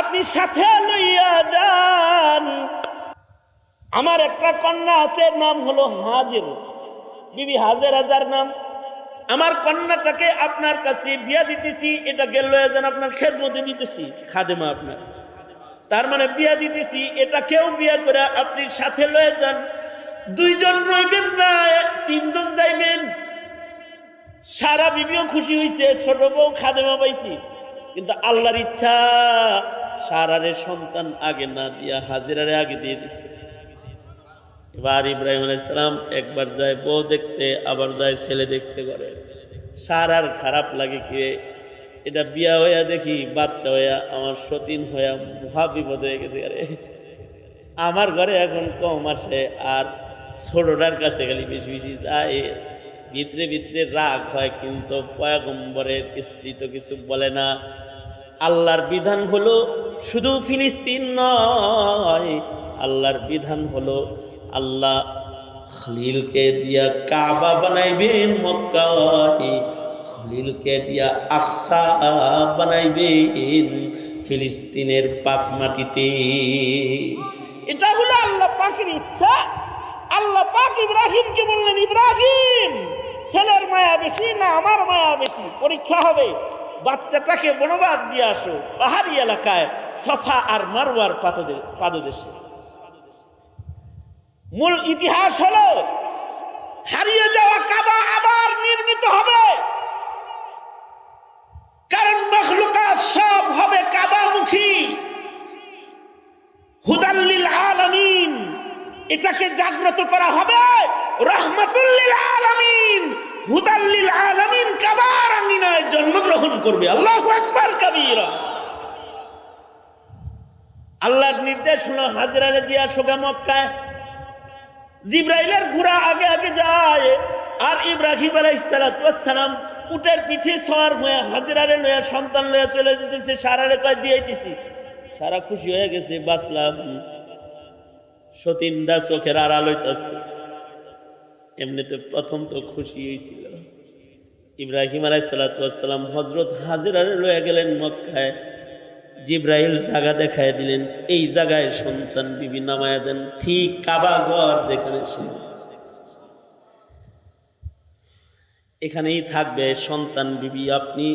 আপনি সাথে লইয়া যান। আমার একটা কন্যা আছে, নাম হলো হাজির। বিবি হাজের হাজার নাম। আমার কন্যাটাকে আপনার কাছে বিয়া দিতেছি এটাকে লয়ে যান, আপনার খেদমতে দিতেছি খাদেমা আপনার। তার মানে বিয়া দিতেছি এটাকেও বিয়া করে আপনি সাথে লয়ে যান। দুইজন রইবেন না, তিনজন যাইবেন। সারা বিবিও খুশি হয়েছে ছোট বউ খাদেমা পাইছি। কিন্তু আল্লাহর ইচ্ছা সারারে সন্তান আগে না দিয়া হাজিরারে আগে দিয়ে দিছে। এবার ইব্রাহিম আলাইসালাম একবার যায় বউ দেখতে, আবার যায় ছেলে দেখতে করে সারার খারাপ লাগে কি? এটা বিয়া হইয়া দেখি, বাচ্চা হইয়া আমার সতীন হইয়া মহা বিপদ হয়ে গেছে আরে। আমার ঘরে এখন কম আসে, আর ছোটটার কাছে গেলে বেশি বেশি যায়। ভিতরে ভিতরে রাগ হয়, কিন্তু পয়াগম্বরের স্ত্রী তো কিছু বলে না। আল্লাহর বিধান হলো শুধু ফিলিস্তিন নয়, আল্লাহর বিধান হলো আল্লাহ খলিলকে দিয়া কাবা বানাইবেন মক্কায়, খলিলকে দিয়া আকসা বানাইবেন ফিলিস্তিনের পাক মাটিতে। এটা হলো আল্লাহ পাকের ইচ্ছা। আল্লাহ পাক ইব্রাহিমকে বললেন, ইব্রাহিম, ছেলের মায়া বেশি না আমার মায়া বেশি? পরীক্ষা হবে। বাচ্চাটাকে বনবাদ দিয়ে আসো। পাহাড়ি এলাকায় সফা আর মারওয়ার পাদদে- পাদদেশে। মূল ইতিহাস হলো, হারিয়ে যাওয়া কাবা আবার নির্মিত হবে। কারণ মখলুকাত সব হবে কাবামুখী। হুদাল্লিল আলামিন, এটাকে জাগ্রত করা হবে রহমাতুল্লিল আলামিন। হুদাল্লিল আলামিন কাবার আঙ্গিনায় জন্মগ্রহণ করবে। আল্লাহু আকবার কাবীরা। আল্লাহর নির্দেশ হলো হাজরারে দিয়া সোগা মক্কায়। জিব্রাইলের ঘোড়া আগে আগে যায়। আর ইব্রাহিম আলাইসালাম উটের পিঠে সওয়ার হয়ে হাজিরারে লয়ে সন্তান লয়ে চলে যেতেছে, সারারে কয় দিয়েছি সারা খুশি হয়ে গেছে, বাঁচলাম। সতীনরা চোখের আড়াল হইতেছে। এমনিতে প্রথম তো খুশি হয়েছিল ইব্রাহিম আলাইসালাম হজরত হাজিরারে রয়ে গেলেন মক্কায়। জিব্রাহিল জায়গা দেখায় দিলেন, এই জায়গায় সন্তান বিবি নামায় দেন, ঠিক কাবা ঘর যেখানে সে এখানেই থাকবে সন্তান বিবি, আপনি